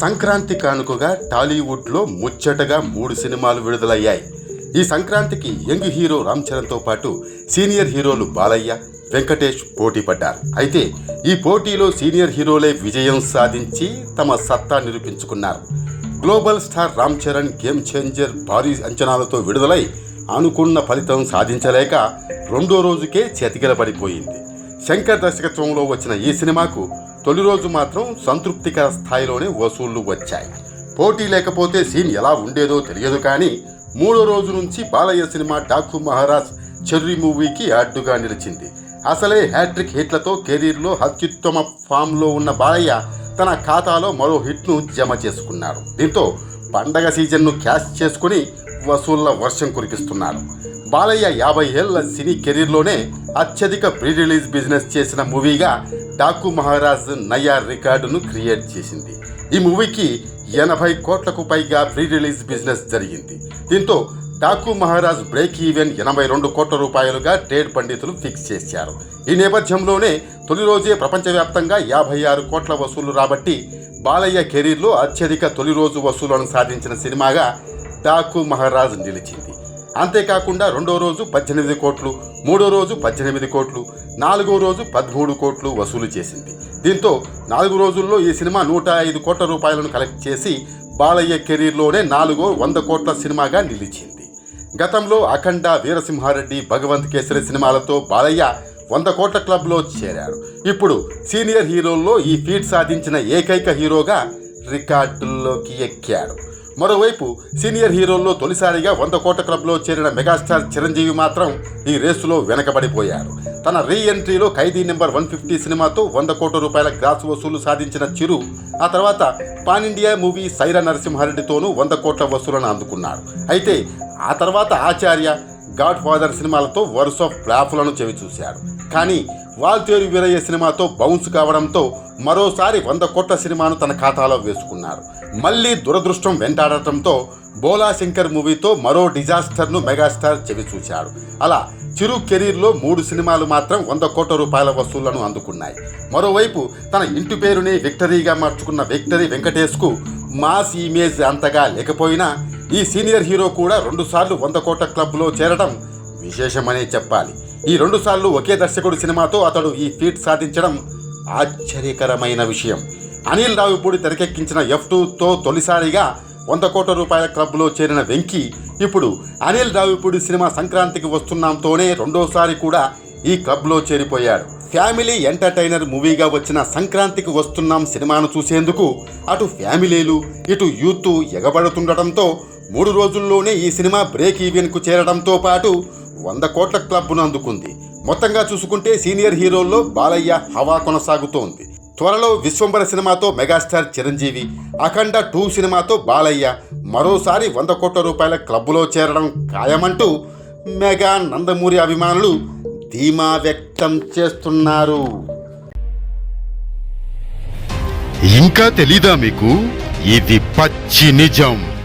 సంక్రాంతి కానుకగా టాలీవుడ్లో ముచ్చటగా మూడు సినిమాలు విడుదలయ్యాయి. ఈ సంక్రాంతికి యంగ్ హీరో రామ్ చరణ్తో పాటు సీనియర్ హీరోలు బాలయ్య వెంకటేష్ పోటీ పడ్డారు. అయితే ఈ పోటీలో సీనియర్ హీరోలే విజయం సాధించి తమ సత్తా నిరూపించుకున్నారు. Global star Ram Charan game changer భారీ అంచనాలతో విడుదలై అనుకున్న ఫలితం సాధించలేక రెండో రోజుకే చేతికిల పడిపోయింది శంకర్ దర్శకత్వంలో వచ్చిన ఈ సినిమాకు తొలి రోజు మాత్రం సంతృప్తికర స్థాయిలోనే వసూళ్ళు వచ్చాయి. పోటీ లేకపోతే సీన్ ఎలా ఉండేదో తెలియదు కానీ మూడో రోజు నుంచి బాలయ్య సినిమా డాకు మహారాజ్ చెర్రీ మూవీకి అడ్డుగా నిలిచింది. అసలే హ్యాట్రిక్ హిట్లతో కెరీర్లో అత్యుత్తమ ఫామ్లో ఉన్న బాలయ్య తన ఖాతాలో మరో హిట్ను జమ చేసుకున్నారు. దీంతో పండగ సీజన్ను క్యాష్ చేసుకుని వసూళ్ళ వర్షం కురిపిస్తున్నారు. బాలయ్య యాభై ఏళ్ళ సినీ కెరీర్లోనే అత్యధిక ప్రీ రిలీజ్ బిజినెస్ చేసిన మూవీగా డాకు మహారాజ్ నయ్యార్ రికార్డును క్రియేట్ చేసింది. ఈ మూవీకి ఎనభై కోట్లకు పైగా ప్రీ రిలీజ్ బిజినెస్ జరిగింది. దీంతో డాకు మహారాజ్ బ్రేక్ ఈవెన్ ఎనభై రెండు కోట్ల రూపాయలుగా ట్రేడ్ పండితులు ఫిక్స్ చేశారు. ఈ నేపథ్యంలోనే తొలి రోజే ప్రపంచవ్యాప్తంగా యాభై ఆరు కోట్ల వసూలు రాబట్టి బాలయ్య కెరీర్లో అత్యధిక తొలి రోజు వసూలను సాధించిన సినిమాగా డాకు మహారాజ్ నిలిచింది. అంతేకాకుండా రెండో రోజు పద్దెనిమిది కోట్లు మూడో రోజు పద్దెనిమిది కోట్లు నాలుగో రోజు పదమూడు కోట్లు వసూలు చేసింది. దీంతో నాలుగు రోజుల్లో ఈ సినిమా నూట ఐదు కోట్ల రూపాయలను కలెక్ట్ చేసి బాలయ్య కెరీర్లోనే నాలుగో వంద కోట్ల సినిమాగా నిలిచింది. గతంలో అఖండ వీరసింహారెడ్డి భగవంత్ కేసరి సినిమాలతో బాలయ్య వంద కోట్ల క్లబ్లో చేరారు. ఇప్పుడు సీనియర్ హీరోల్లో ఈ ఫీట్ సాధించిన ఏకైక హీరోగా రికార్డుల్లోకి ఎక్కాడు. మరోవైపు సీనియర్ హీరోల్లో తొలిసారిగా వంద కోట్ల క్లబ్లో చేరిన మెగాస్టార్ చిరంజీవి మాత్రం ఈ రేసులో వెనకబడిపోయారు. తన రీ ఎంట్రీలో ఖైదీ నెంబర్ వన్ ఫిఫ్టీ సినిమాతో వంద కోట్ల రూపాయల గ్రాస్ వసూలు సాధించిన చిరు ఆ తర్వాత పాన్ ఇండియా మూవీ సైరా నరసింహారెడ్డితోనూ వంద కోట్ల వసూలను అందుకున్నాడు అయితే ఆ తర్వాత ఆచార్య గాడ్ ఫాదర్ సినిమాలతో వరుస ఫ్లాపులను చెవి చూశాడు కానీ వాల్తేరు వీరయ్య సినిమాతో బౌన్స్ కావడంతో మరోసారి వంద కోట్ల సినిమాను తన ఖాతాలో వేసుకున్నారు. మళ్ళీ దురదృష్టం వెంటాడటంతో బోలా శంకర్ మూవీతో మరో డిజాస్టర్ను మెగాస్టార్ చెవి చూశాడు అలా చిరు కెరీర్లో మూడు సినిమాలు మాత్రం వంద కోట్ల రూపాయల వసూళ్ళను అందుకున్నాయి. మరోవైపు తన ఇంటి పేరుని విక్టరీగా మార్చుకున్న విక్టరీ వెంకటేష్కు మాస్ ఇమేజ్ అంతగా లేకపోయినా ఈ సీనియర్ హీరో కూడా రెండుసార్లు వంద కోట్ల క్లబ్లో చేరడం విశేషమనే చెప్పాలి. ఈ రెండుసార్లు ఒకే దర్శకుడు సినిమాతో అతడు ఈ ఫీట్ సాధించడం ఆశ్చర్యకరమైన విషయం. అనిల్ రావిపూడి తెరకెక్కించిన ఎఫ్ టూతో తొలిసారిగా వంద కోట్ల రూపాయల క్లబ్లో చేరిన వెంకీ ఇప్పుడు అనిల్ రావిపూడి సినిమా సంక్రాంతికి వస్తున్నాంతోనే రెండోసారి కూడా ఈ క్లబ్లో చేరిపోయాడు. ఫ్యామిలీ ఎంటర్టైనర్ మూవీగా వచ్చిన సంక్రాంతికి వస్తున్నాం సినిమాను చూసేందుకు అటు ఫ్యామిలీలు ఇటు యూత్ ఎగబడుతుండటంతో మూడు రోజుల్లోనే ఈ సినిమా బ్రేక్ ఈవెన్కు చేరడంతో పాటు వంద కోట్ల క్లబ్ను అందుకుంది. మొత్తంగా చూసుకుంటే సీనియర్ హీరోల్లో బాలయ్య హవా కొనసాగుతోంది. త్వరలో విశ్వంబర సినిమాతో మెగాస్టార్ చిరంజీవి అఖండ టూ సినిమాతో బాలయ్య మరోసారి వంద కోట్ల రూపాయల క్లబ్లో చేరడం ఖాయమంటూ మెగా నందమూరి అభిమానులు ధీమా వ్యక్తం చేస్తున్నారు. ఇంకా తెలీదా మీకు? ఇది పచ్చి నిజం.